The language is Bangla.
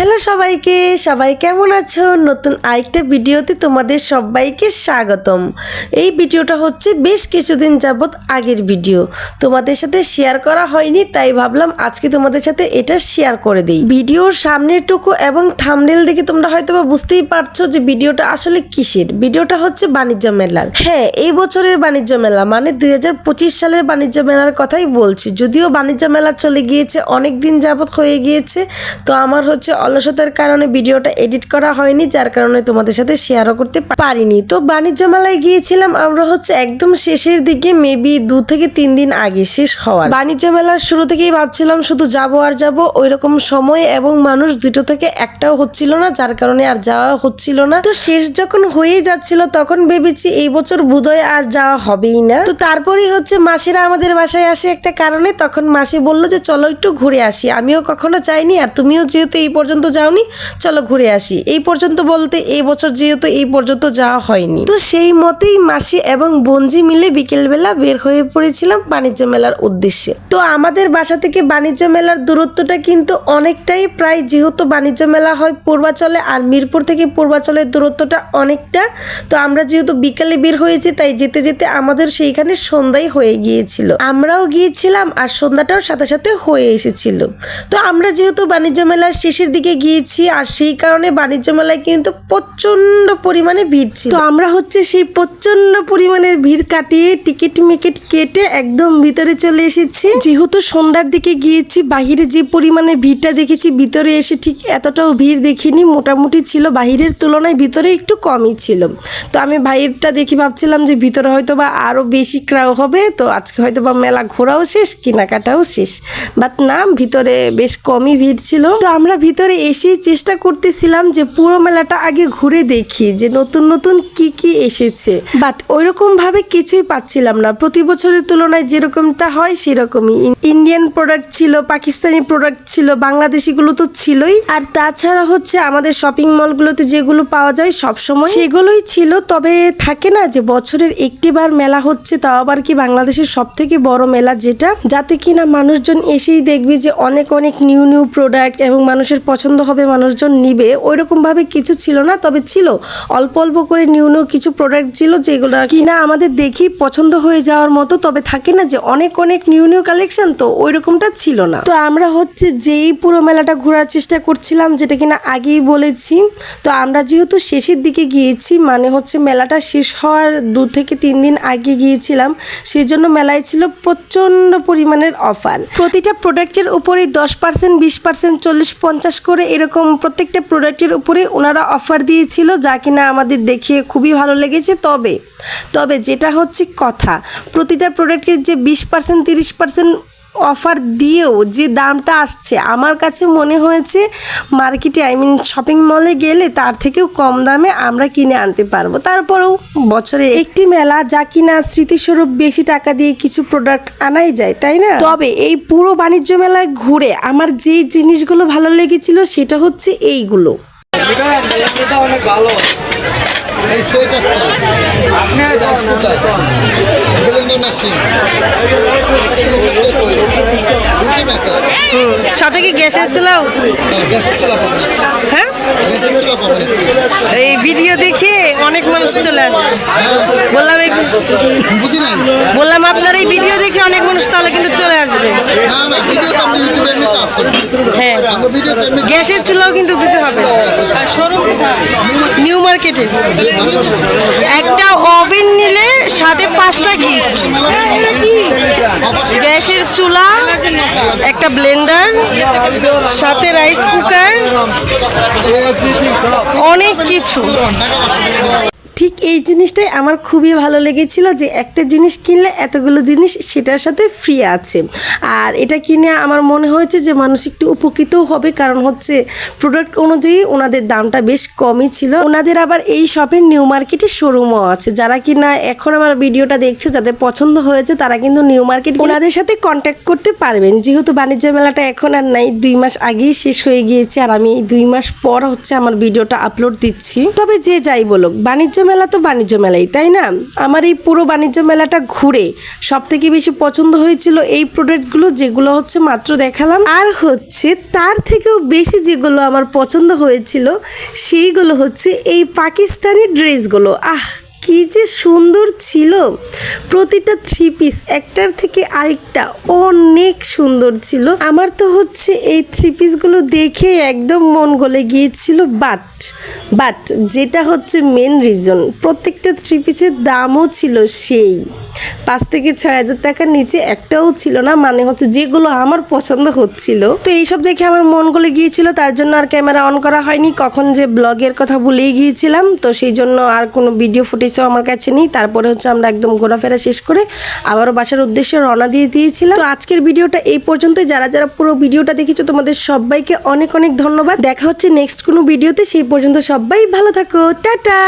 হ্যালো সবাইকে, সবাই কেমন আছো? নতুন আরেকটা ভিডিওতে তোমাদের সবাইকে স্বাগতম। এই ভিডিওটা হচ্ছে বেশ কিছুদিন যাবৎ আগের ভিডিও। তোমাদের সাথে শেয়ার করা হয়নি, তাই ভাবলাম আজকে তোমাদের সাথে এটা শেয়ার করে দিই। ভিডিওর সামনের টুকু এবং থামনেল দেখে তোমরা হয়তো বা বুঝতেই পারছ যে ভিডিওটা আসলে কিসের। ভিডিওটা হচ্ছে বাণিজ্য মেলার। হ্যাঁ এই বছরের বাণিজ্য মেলা মানে দুই হাজার পঁচিশ সালের বাণিজ্য মেলার কথাই বলছি। যদিও বাণিজ্য মেলা চলে গিয়েছে অনেক দিন যাবৎ হয়ে গিয়েছে। তো আমার হচ্ছে অলসতার কারণে ভিডিওটা এডিট করা হয়নি, যার কারণে তোমাদের সাথে শেয়ারও করতে পারিনি। তো বাণিজ্য মেলায় গিয়েছিলাম, আমরা হচ্ছে একদম শেষের দিকে মেবি দু থেকে তিন দিন আগে শেষ হওয়ার। বাণিজ্য মেলার শুরু থেকেই ভাবছিলাম শুধু যাব আর যাব ওই রকম সময় এবং মানুষ দুটো থেকে একটাও হচ্ছিল না, যার কারণে আর যাওয়া হচ্ছিল না। তো শেষ যখন হয়েই যাচ্ছিল, তখন ভেবেছি এই বছর বোধহয় আর যাওয়া হবেই না। তো তারপরেই হচ্ছে মাসিরা আমাদের বাসায় আসে একটা কারণে, তখন মাসি বলল যে, চলো একটু ঘুরে আসি। আমিও কখনো চাইনি আর তুমিও যেহেতু এই পর্যন্ত যাওনি। চলো ঘুরে আসি। এই পর্যন্ত বলতে এই বছর যেহেতু এই পর্যন্ত যাওয়া হয়নি। তো সেই মতেই মাসি এবং বঞ্জি মিলে বিকেলবেলা বের হয়ে পড়েছিলাম বাণিজ্য মেলার উদ্দেশ্যে। তো আমাদের বাসা থেকে বাণিজ্য মেলার দূরত্বটা কিন্তু অনেকটাই প্রায় যেহেতু বাণিজ্য মেলা হয় পূর্বাচলে আর মিরপুর থেকে পূর্বাচলের দূরত্বটা অনেকটা। তো আমরা যেহেতু বিকালে বের হয়েছি তাই যেতে যেতে আমাদের সেইখানে সন্ধ্যাই হয়ে গিয়েছিল। আমরাও গিয়েছিলাম আর সন্ধ্যাটাও সাথে সাথে হয়ে এসেছিল। তো আমরা যেহেতু বাণিজ্য মেলার শেষের দিকে গিয়েছি আর সেই কারণে বাণিজ্য মেলায় কিন্তু প্রচণ্ড পরিমাণে ভিড় ছিল। তো আমরা হচ্ছে সেই প্রচণ্ড পরিমাণের ভিড় কাটিয়ে টিকিট মিকিট কেটে একদম ভিতরে চলে এসেছি। যেহেতু সন্ধ্যার দিকে গিয়েছি, বাহিরে যে পরিমাণে ভিড়টা দেখেছি, ভিতরে এসে ঠিক এতটাও ভিড় দেখিনি। মোটামুটি ছিল, বাহিরের তুলনায় ভিতরে একটু কমই ছিল। তো আমি ভাইয়েরটা দেখি ভাবছিলাম যে ভিতরে হয়তো বা আরও বেশি ক্রাউ হবে, তো আজকে হয়তো বা মেলা ঘোরাও শেষ, কেনাকাটাও শেষ। বাট না, ভিতরে বেশ কমই ভিড় ছিল। তো আমরা ভিতরে এসেই চেষ্টা করতেছিলাম যে পুরো মেলাটা আগে ঘুরে দেখি যে নতুন নতুন কি কি এসেছে। বাট ওইরকম ভাবে কিছুই পাচ্ছিলাম না। প্রতি বছরের তুলনায় যেরকমটা হয় সেরকমই। ইন্ডিয়ান প্রোডাক্ট ছিল পাকিস্তানি প্রোডাক্ট ছিল, বাংলাদেশিগুলো তো ছিলই। আর তাছাড়া হচ্ছে আমাদের শপিং মলগুলোতে যেগুলো পাওয়া যায় সব সময় সেগুলোই ছিল। তবে থাকে না যে বছরের একটি বার মেলা হচ্ছে, তাও আবার কি বাংলাদেশের সব থেকে বড় মেলা যেটা? যাতে কিনা মানুষজন এসেই দেখবে যে অনেক অনেক নিউ নিউ প্রোডাক্ট এবং মানুষের পছন্দ হবে মানুষজন নিবে ওইরকম ভাবে কিছু ছিল না, তবে ছিল। অল্প অল্প করে নিউ নিউ কিছু প্রোডাক্ট ছিল যেগুলো কিনা আমাদের দেখি পছন্দ হয়ে যাওয়ার মতো, তবে থাকে না যে অনেক অনেক নিউ নিউ কালেকশন তো ওই রকমটা ছিল না। তো আমরা হচ্ছে যেই পুরো মেলাটা ঘোরার চেষ্টা করছিলাম, যেটা কিনা আগেই বলেছি, তো আমরা যেহেতু শেষের দিকে গিয়েছি মানে হচ্ছে মেলাটা শেষ হওয়ার দু থেকে তিন দিন আগে গিয়েছিলাম সেই জন্য মেলায় ছিল প্রচণ্ড পরিমাণের অফার প্রতিটা প্রোডাক্টের উপরেই দশ পার্সেন্ট বিশ পার্সেন্ট চল্লিশ, পঞ্চাশ করে এরকম প্রত্যেকটা প্রোডাক্টের উপরে ওনারা অফার দিয়েছিল, যা কিনা আমাদের দেখে খুবই ভালো লেগেছে। তবে তবে যেটা হচ্ছে কথা, প্রতিটা প্রোডাক্টের যে বিশ পার্সেন্ট তিরিশ পার্সেন্ট অফার দিয়েও যে দামটা আসছে, আমার কাছে মনে হয়েছে মার্কেটে আই মিন শপিং মলে গেলে তার থেকেও কম দামে আমরা কিনে আনতে পারব। তারপরেও বছরে একটি মেলা যা কিনা স্মৃতিস্বরূপ বেশি টাকা দিয়ে কিছু প্রোডাক্ট আনাই যায়, তাই না? তবে এই পুরো বাণিজ্য মেলায় ঘুরে আমার যে জিনিসগুলো ভালো লেগেছিল সেটা হচ্ছে এইগুলো। এটা কুকার মেশিন রুটি মেকার সাথে কি গ্যাসের চুলাও চুলা? হ্যাঁ? এই ভিডিও দেখে অনেক মানুষ চলে আসে। বললাম বললাম, আপনার এই ভিডিও দেখে অনেক মানুষ তাহলে কিন্তু চলে আসবে। হ্যাঁ। গ্যাসের চুলাও কিন্তু দিতে হবে। নিউ মার্কেটে একটা ওভেন নিলে সাথে পাঁচটা গিফট গ্যাসের চুলা, একটা ব্লেন্ডার সাথে রাইস কুকার অনেক কিছু। ঠিক এই জিনিসটাই আমার খুবই ভালো লেগেছিল যে একটা জিনিস কিনলে এতগুলো জিনিস সেটার সাথে ফ্রি আছে। আর এটা কিনে আমার মনে হয়েছে যে মানুষ একটু উপকৃতও হবে কারণ হচ্ছে প্রোডাক্ট অনুযায়ী ওনাদের দামটা বেশ কমই ছিল। ওনাদের আবার এই শপের নিউ মার্কেটে শোরুমও আছে। যারা কিনা এখন আমার ভিডিওটা দেখছ, যাদের পছন্দ হয়েছে, তারা কিন্তু নিউ মার্কেট ওনাদের সাথে কন্ট্যাক্ট করতে পারবেন। যেহেতু বাণিজ্য মেলাটা এখন আর নাই, দুই মাস আগেই শেষ হয়ে গিয়েছে। আর আমি দুই মাস পর হচ্ছে আমার ভিডিওটা আপলোড দিচ্ছি। তবে যে যাই বলুক, বাণিজ্য মেলা তো বাণিজ্য মেলাই, তাই না? আমার এই পুরো বাণিজ্য মেলাটা ঘুরে সব থেকে বেশি পছন্দ হয়েছিল এই প্রোডাক্টগুলো যেগুলো হচ্ছে মাত্র দেখালাম। আর হচ্ছে তার থেকেও বেশি যেগুলো আমার পছন্দ হয়েছিল, সেইগুলো হচ্ছে এই পাকিস্তানি ড্রেসগুলো আহ! কি যে সুন্দর ছিল। প্রতিটা থ্রি পিস একটার থেকে আরেকটা অনেক সুন্দর ছিল। আমার তো হচ্ছে এই থ্রি পিসগুলো দেখে একদম মন গলে গিয়েছিল। বাট বাট যেটা হচ্ছে মেন রিজন প্রত্যেকটা থ্রি পিসের দামও ছিল সেই। পাঁচ থেকে ছয় হাজার টাকার নিচে একটাও ছিল না মানে হচ্ছে যেগুলো আমার পছন্দ হচ্ছিল। তো এইসব দেখে আমার মন গলে গিয়েছিল, তার জন্য আর ক্যামেরা অন করা হয়নি। কখন যে ব্লগের কথা ভুলেই গিয়েছিলাম, তো সেই জন্য আর কোনো ভিডিও ফুটেজও আমার কাছে নেই। তারপরে হচ্ছে আমরা একদম ঘোরাফেরা শেষ করে আবারও বাসার উদ্দেশ্যে রওনা দিয়ে দিয়েছিলাম। তো আজকের ভিডিওটা এই পর্যন্ত যারা যারা পুরো ভিডিওটা দেখেছ, তোমাদের সবাইকে অনেক অনেক ধন্যবাদ। দেখা হচ্ছে নেক্সট কোনো ভিডিওতে। সেই পর্যন্ত সবাই ভালো থাকো। টাটা!